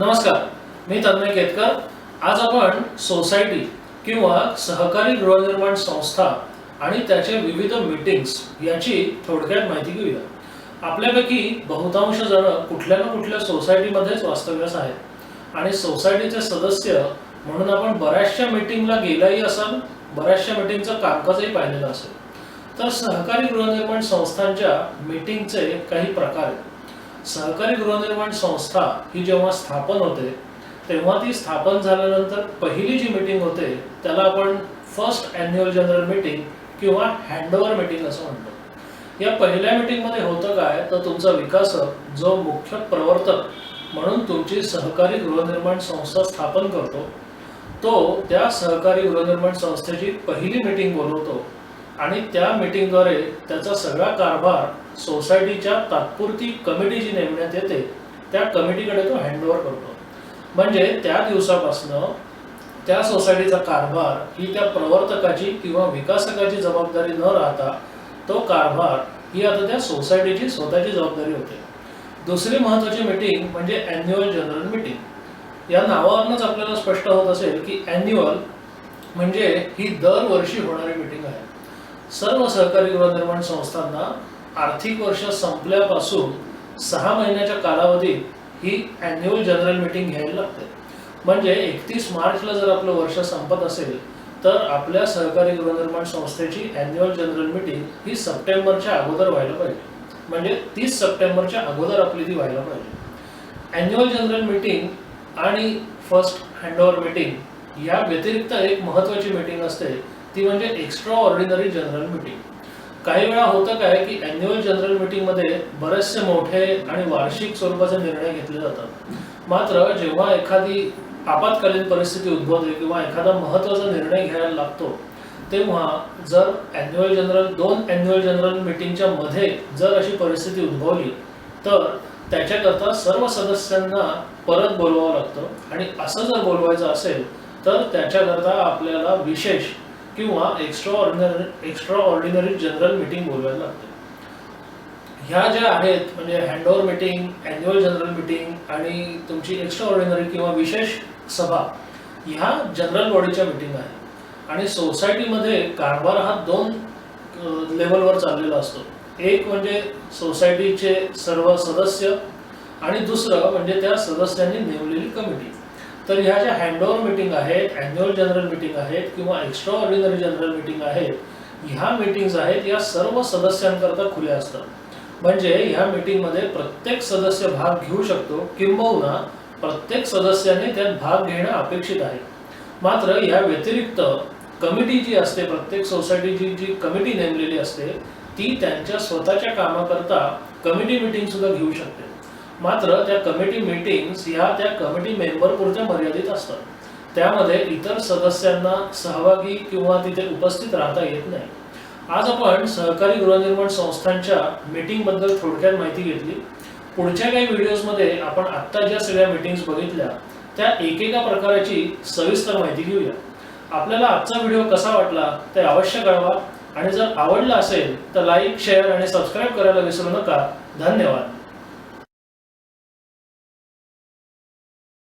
नमस्कार मी तन्मय केतकर. आज आपण सोसायटी किंवा सहकारी गृहनिर्माण संस्था आणि त्याचे विविध मीटिंग्स याची थोडक्यात माहिती घेऊया. आपल्यापैकी बहुतांश जण कुठल्या ना कुठल्या सोसायटीमध्येच वास्तव्यास आहेत. आणि सोसायटीचे सदस्य म्हणून आपण बऱ्याचशा मीटिंगला गेलाही असाल बऱ्याचशा मीटिंगचं कामकाजही पाहिलेलं असेल. तर सहकारी गृहनिर्माण संस्थांच्या मीटिंगचे काही प्रकार आहेत. सहकारी गृहनिर्माण संस्था ही जेव्हा स्थापन होते तेव्हा ती स्थापन झाल्यानंतर पहिली जी मीटिंग होते त्याला आपण फर्स्ट अॅन्युअल जनरल मीटिंग किंवा हँडओव्हर मीटिंग असं म्हणतो. या पहिल्या मीटिंगमध्ये होतं काय? तर तुमचा विकासक जो मुख्य प्रवर्तक म्हणून तुमची सहकारी गृहनिर्माण संस्था स्थापन करतो तो त्या सहकारी गृहनिर्माण संस्थेची पहिली मीटिंग बोलवतो. आणि त्या मीटिंगद्वारे त्याचा सगळा कारभार सोसायटीच्या तात्पुरती कमिटी जी नेमण्यात येते त्या कमिटीकडे तो हँडओव्हर करतो. म्हणजे त्या दिवसापासनं त्या सोसायटीचा कारभार ही त्या प्रवर्तकाची किंवा विकासकाची जबाबदारी न राहता तो कारभार ही आता त्या सोसायटीची स्वतःची जबाबदारी होते. दुसरी महत्वाची मीटिंग म्हणजे ॲन्युअल जनरल मीटिंग या नावावरूनच आपल्याला स्पष्ट होत असेल की ॲन्युअल म्हणजे ही दरवर्षी होणारी मीटिंग आहे. सर्व सहकारी गृहनिर्माण संस्थांना आर्थिक वर्ष संपल्यापासून सहा महिन्याच्या कालावधीत ही अॅन्युअल जनरल मीटिंग घ्यायला लागते. म्हणजे एकतीस मार्चला जर आपलं वर्ष संपत असेल तर आपल्या सहकारी गृहनिर्माण संस्थेची अॅन्युअल जनरल मीटिंग ही सप्टेंबरच्या अगोदर व्हायला पाहिजे. म्हणजे तीस सप्टेंबरच्या अगोदर आपली ती व्हायला पाहिजे. अॅन्युअल जनरल मीटिंग आणि फर्स्ट हँडओव्हर मीटिंग या व्यतिरिक्त एक महत्त्वाची मीटिंग असते ती म्हणजे एक्स्ट्रा ऑर्डिनरी जनरल मीटिंग काही वेळा होतं काय की अॅन्युअल जनरल मीटिंगमध्ये बरेचसे मोठे आणि वार्षिक स्वरूपाचे निर्णय घेतले जातात. मात्र जेव्हा एखादी आपत्कालीन परिस्थिती उद्भवते किंवा एखादा महत्त्वाचा निर्णय घ्यायला लागतो तेव्हा जर अॅन्युअल जनरल दोन अॅन्युअल जनरल मीटिंगच्या मध्ये जर अशी परिस्थिती उद्भवली तर त्याच्याकरता सर्व सदस्यांना परत बोलवावं लागतं. आणि असं जर बोलवायचं असेल तर त्याच्याकरता आपल्याला विशेष किंवा extraordinary extraordinary general meeting बोलवायला लागते. ह्या ज्या आहेत म्हणजे handover meeting annual general meeting आणि तुमची एक्स्ट्रा ऑर्डिनरी किंवा विशेष सभा ह्या जनरल बॉडीच्या मीटिंग आहेत. आणि सोसायटीमध्ये कारभार हा दोन लेवलवर चाललेला असतो. एक म्हणजे सोसायटीचे सर्व सदस्य आणि दुसरं म्हणजे त्या सदस्यांनी नेमलेली कमिटी तर ह्या ज्या हँडओव्हर मीटिंग आहेत अॅन्युअल जनरल मीटिंग आहेत किंवा एक्स्ट्रा ऑर्डिनरी जनरल मीटिंग आहेत ह्या मीटिंग्स आहेत या सर्व सदस्यांकरता खुल्या असतात. म्हणजे ह्या मीटिंगमध्ये प्रत्येक सदस्य भाग घेऊ शकतो किंबहुना प्रत्येक सदस्याने त्यात भाग घेणं अपेक्षित आहे. मात्र या व्यतिरिक्त कमिटी जी असते प्रत्येक सोसायटीची जी कमिटी नेमलेली असते ती त्यांच्या स्वतःच्या कामाकरता कमिटी मीटिंग सुद्धा घेऊ शकते. मात्र त्या कमिटी मीटिंग्स ह्या त्या कमिटी मेंबर पुरत्या मर्यादित असतात. त्यामध्ये इतर सदस्यांना सहभागी किंवा तिथे उपस्थित राहता येत नाही. आज आपण सहकारी गृहनिर्माण संस्थांच्या मीटिंगबद्दल थोडक्यात माहिती घेतली. पुढच्या काही व्हिडिओजमध्ये आपण आत्ता ज्या सगळ्या मीटिंग्स बघितल्या त्या एकेका प्रकाराची सविस्तर माहिती घेऊया. आपल्याला आजचा व्हिडिओ कसा वाटला ते अवश्य कळवा. आणि जर आवडला असेल तर लाईक शेअर आणि सबस्क्राईब करायला विसरू नका. धन्यवाद.